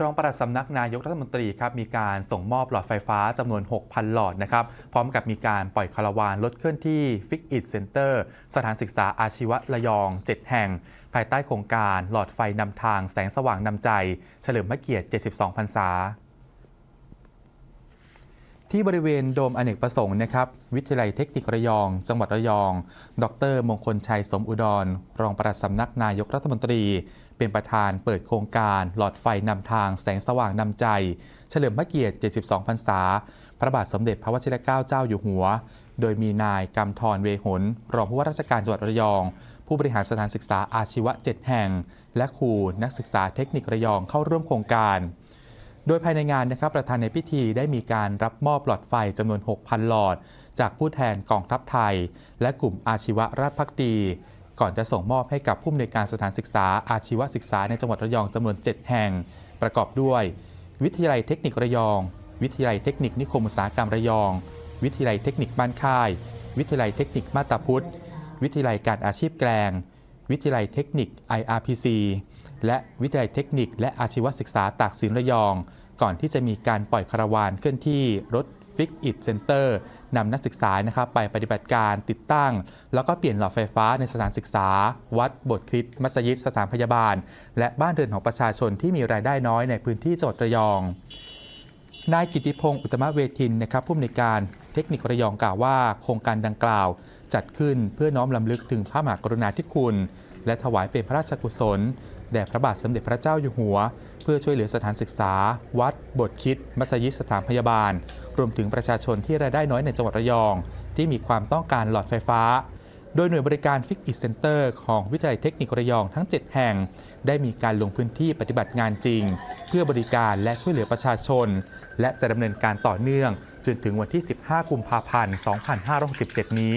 รองปลัดสำนักนายกรัฐมนตรีครับมีการส่งมอบหลอดไฟฟ้าจำนวน 6,000 หลอดนะครับพร้อมกับมีการปล่อยคาราวานรถเคลื่อนที่ฟิกอิดเซ็นเตอร์สถานศึกษาอาชีวะระยอง 7 แห่ง ภายใต้โครงการหลอดไฟนำทางแสงสว่างนำใจ เฉลิมพระเกียรติ 72 พรรษา ที่บริเวณโดมอเนกประสงค์นะครับ วิทยาลัยเทคนิคระยอง จังหวัดระยอง ดร มงคลชัยสมอุดร รองปลัดสำนักนายกรัฐมนตรี เป็นประธานเปิดโครงการ หลอดไฟนำทางแสงสว่างนำใจ เฉลิมพระเกียรติ 72 พรรษา พระบาทสมเด็จพระวชิรเกล้าเจ้าอยู่หัว โดยมีนายกำธรเวหน รองผู้ว่าราชการจังหวัดระยอง ผู้บริหารสถานศึกษาอาชีวะ 7 แห่ง และครูนักศึกษาเทคนิคระยองเข้าร่วมโครงการ โดยภายในงานนะครับประธานในพิธีได้มีการรับมอบหลอดไฟจำนวน 6,000 หลอด จากผู้แทนกองทัพไทย และกลุ่มอาชีวะราชพักดี ก่อนจะส่งมอบให้กับผู้อำนวยการสถานศึกษาอาชีวศึกษาในจังหวัดระยองจำนวน 7 แห่ง ประกอบด้วย วิทยาลัยเทคนิคระยอง วิทยาลัยเทคนิคนิคมอุตสาหกรรมระยอง วิทยาลัยเทคนิคบ้านค่าย วิทยาลัยเทคนิคมาตาพุทธ วิทยาลัยการอาชีพแกลง วิทยาลัยเทคนิค IRPC และวิทยาลัยเทคนิค และอาชีวศึกษาตากสินระยอง ก่อนที่จะมีการปล่อยคาราวานเคลื่อนที่รถฟิกอิ t เซ็นเตอร์นำนักศึกษานะครับไปปฏิบัติการติดตั้ง แล้วก็เปลี่ยนหลอดไฟฟ้าในสถานศึกษา วัดบทคริสต์มัสยิดสถานพยาบาล และบ้านเรือนของประชาชนที่มีรายได้น้อยในพื้นที่จังหวัดระยองนายกิติพงศ์อุตตมะเวทินนะครับผู้อำนวยการเทคนิคระยองกล่าวว่า โครงการดังกล่าว จัดขึ้นเพื่อน้อมลำลึกถึงพระมหากรุณาธิคุณ และถวายเป็นพระราชกุศล แด่พระบาทสมเด็จพระเจ้าอยู่หัว เพื่อช่วยเหลือสถานศึกษา วัด บทคิด มัสยิดสถานพยาบาล รวมถึงประชาชนที่รายได้น้อยในจังหวัดระยอง ที่มีความต้องการหลอดไฟฟ้า โดยหน่วยบริการฟิกอิ t เซ็นเตอร์ของวิทยาลัยเทคนิคระยองทั้ง 7 แห่ง ได้มีการลงพื้นที่ปฏิบัติงานจริง เพื่อบริการและช่วยเหลือประชาชน และจะดำเนินการต่อเนื่องจนถึงวันที่ 15 กุมภาพันธ์ 2567 นี้